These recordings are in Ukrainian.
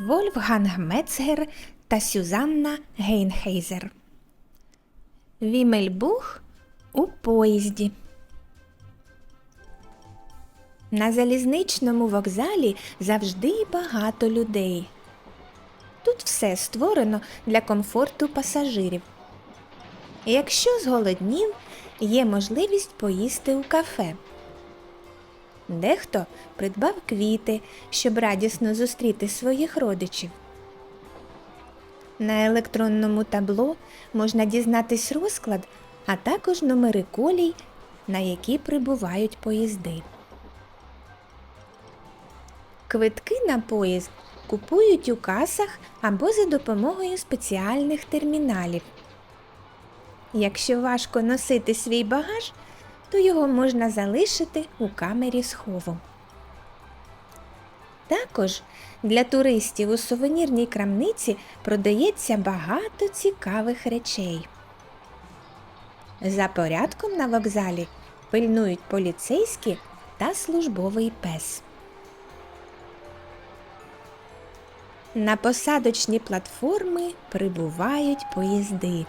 Вольфганг Мецгер та Сюзанна Гейнхейзер. Вімельбух у поїзді. На залізничному вокзалі завжди багато людей. Тут все створено для комфорту пасажирів. Якщо зголоднів, є можливість поїсти у кафе. Дехто придбав квіти, щоб радісно зустріти своїх родичів. На електронному табло можна дізнатись розклад, а також номери колій, на які прибувають поїзди. Квитки на поїзд купують у касах або за допомогою спеціальних терміналів. Якщо важко носити свій багаж, то його можна залишити у камері схову. Також для туристів у сувенірній крамниці продається багато цікавих речей. За порядком на вокзалі пильнують поліцейські та службовий пес. На посадочні платформи прибувають поїзди.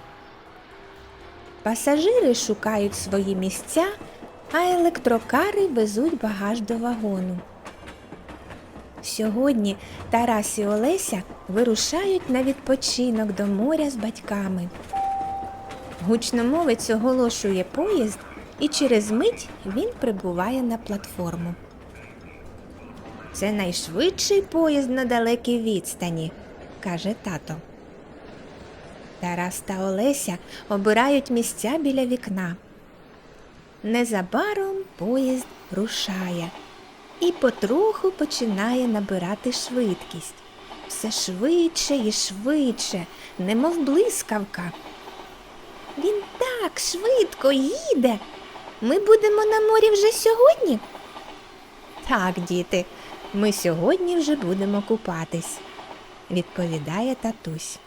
Пасажири шукають свої місця, а електрокари везуть багаж до вагону. Сьогодні Тарас і Олеся вирушають на відпочинок до моря з батьками. Гучномовець оголошує поїзд, і через мить він прибуває на платформу. Це найшвидший поїзд на далекій відстані, каже тато. Тарас та Олеся обирають місця біля вікна. Незабаром поїзд рушає і потроху починає набирати швидкість. Все швидше і швидше, немов блискавка. Він так швидко їде. Ми будемо на морі вже сьогодні? Так, діти, ми сьогодні вже будемо купатись, відповідає татусь.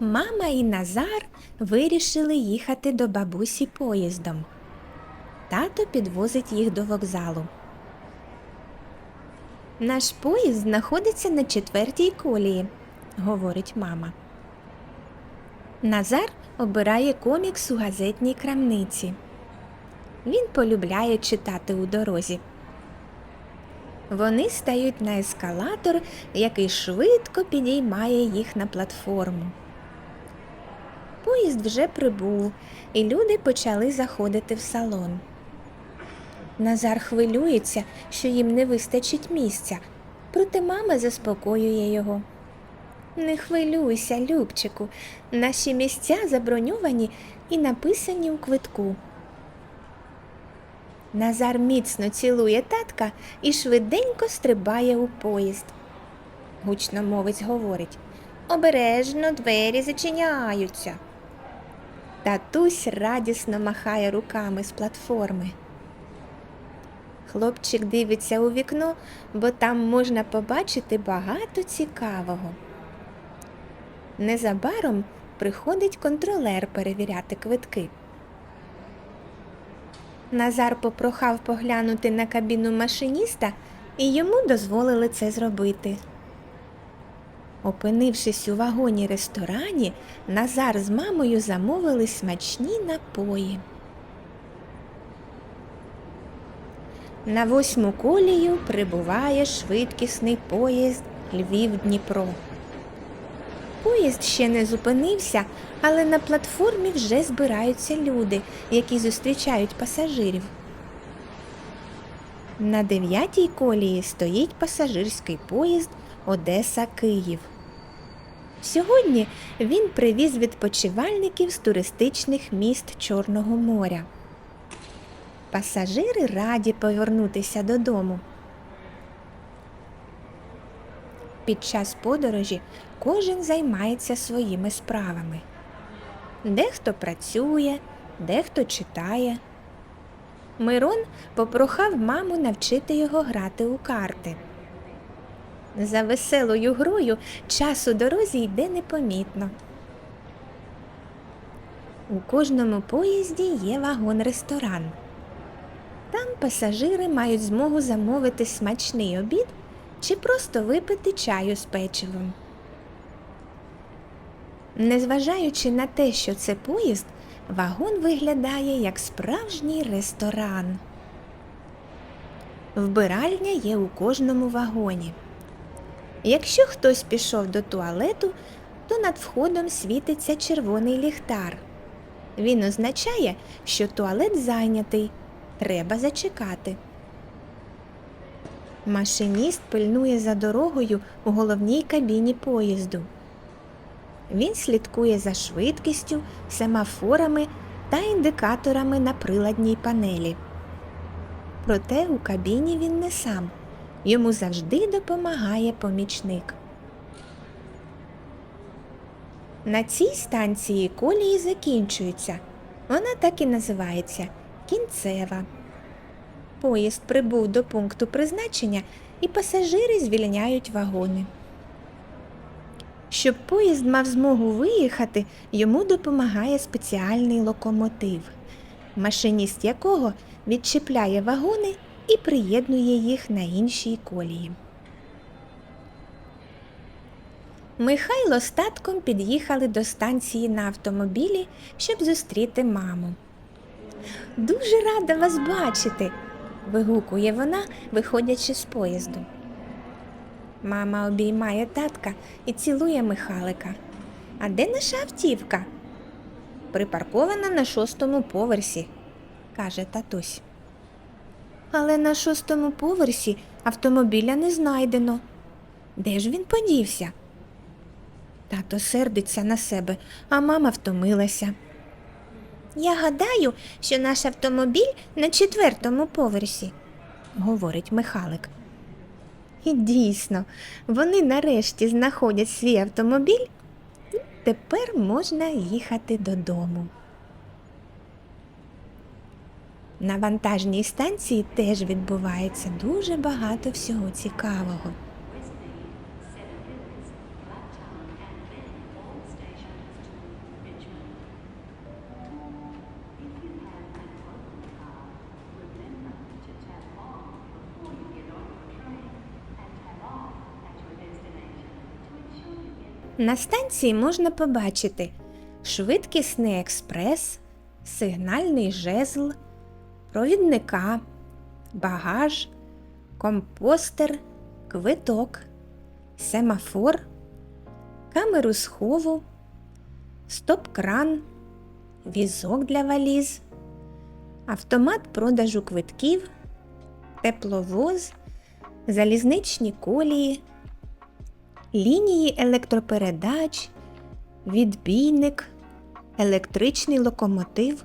Мама і Назар вирішили їхати до бабусі поїздом. Тато підвозить їх до вокзалу. Наш поїзд знаходиться на четвертій колії, говорить мама. Назар обирає комікс у газетній крамниці. Він полюбляє читати у дорозі. Вони стають на ескалатор, який швидко підіймає їх на платформу. Поїзд вже прибув, і люди почали заходити в салон. Назар хвилюється, що їм не вистачить місця, проте мама заспокоює його. Не хвилюйся, Любчику, наші місця заброньовані і написані у квитку. Назар міцно цілує татка і швиденько стрибає у поїзд. Гучномовець говорить Обережно двері зачиняються. Татусь радісно махає руками з платформи. Хлопчик дивиться у вікно, бо там можна побачити багато цікавого. Незабаром приходить контролер перевіряти квитки. Назар попрохав поглянути на кабіну машиніста, і йому дозволили це зробити. Опинившись у вагоні ресторані, Назар з мамою замовили смачні напої. На восьму колію прибуває швидкісний поїзд Львів-Дніпро. Поїзд ще не зупинився, але на платформі вже збираються люди, які зустрічають пасажирів. На дев'ятій колії стоїть пасажирський поїзд Одеса Київ. Сьогодні він привіз відпочивальників з туристичних міст Чорного моря. Пасажири раді повернутися додому. Під час подорожі кожен займається своїми справами. Дехто працює, дехто читає. Мирон попрохав маму навчити його грати у карти. За веселою грою час у дорозі йде непомітно. У кожному поїзді є вагон-ресторан. Там пасажири мають змогу замовити смачний обід чи просто випити чаю з печивом. Незважаючи на те, що це поїзд, вагон виглядає як справжній ресторан. Вбиральня є у кожному вагоні. Якщо хтось пішов до туалету, то над входом світиться червоний ліхтар. Він означає, що туалет зайнятий. Треба зачекати. Машиніст пильнує за дорогою у головній кабіні поїзду. Він слідкує за швидкістю, семафорами та індикаторами на приладній панелі. Проте у кабіні він не сам. Йому завжди допомагає помічник. На цій станції колії закінчуються. Вона так і називається кінцева. Поїзд прибув до пункту призначення і пасажири звільняють вагони. Щоб поїзд мав змогу виїхати, йому допомагає спеціальний локомотив, машиніст якого відчіпляє вагони і приєднує їх на іншій колії. Михайло з татком під'їхали до станції на автомобілі, щоб зустріти маму. Дуже рада вас бачити, вигукує вона, виходячи з поїзду. Мама обіймає татка і цілує Михалика. А де наша автівка? Припаркована на шостому поверсі, каже татусь. Але на шостому поверсі автомобіля не знайдено. Де ж він подівся? Тато сердиться на себе, а мама втомилася. Я гадаю, що наш автомобіль на четвертому поверсі, говорить Михалик. І дійсно, вони нарешті знаходять свій автомобіль, тепер можна їхати додому. На вантажній станції теж відбувається дуже багато всього цікавого. На станції можна побачити швидкісний експрес, сигнальний жезл, провідника, багаж, компостер, квиток, семафор, камеру схову, стоп-кран, візок для валіз, автомат продажу квитків, тепловоз, залізничні колії лінії електропередач, відбійник, електричний локомотив,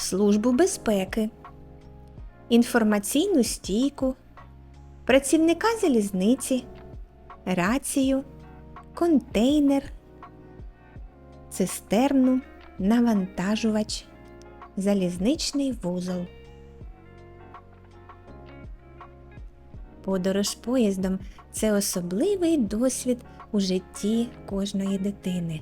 службу безпеки, інформаційну стійку, працівника залізниці, рацію, контейнер, цистерну, навантажувач, залізничний вузол. Подорож поїздом це особливий досвід у житті кожної дитини.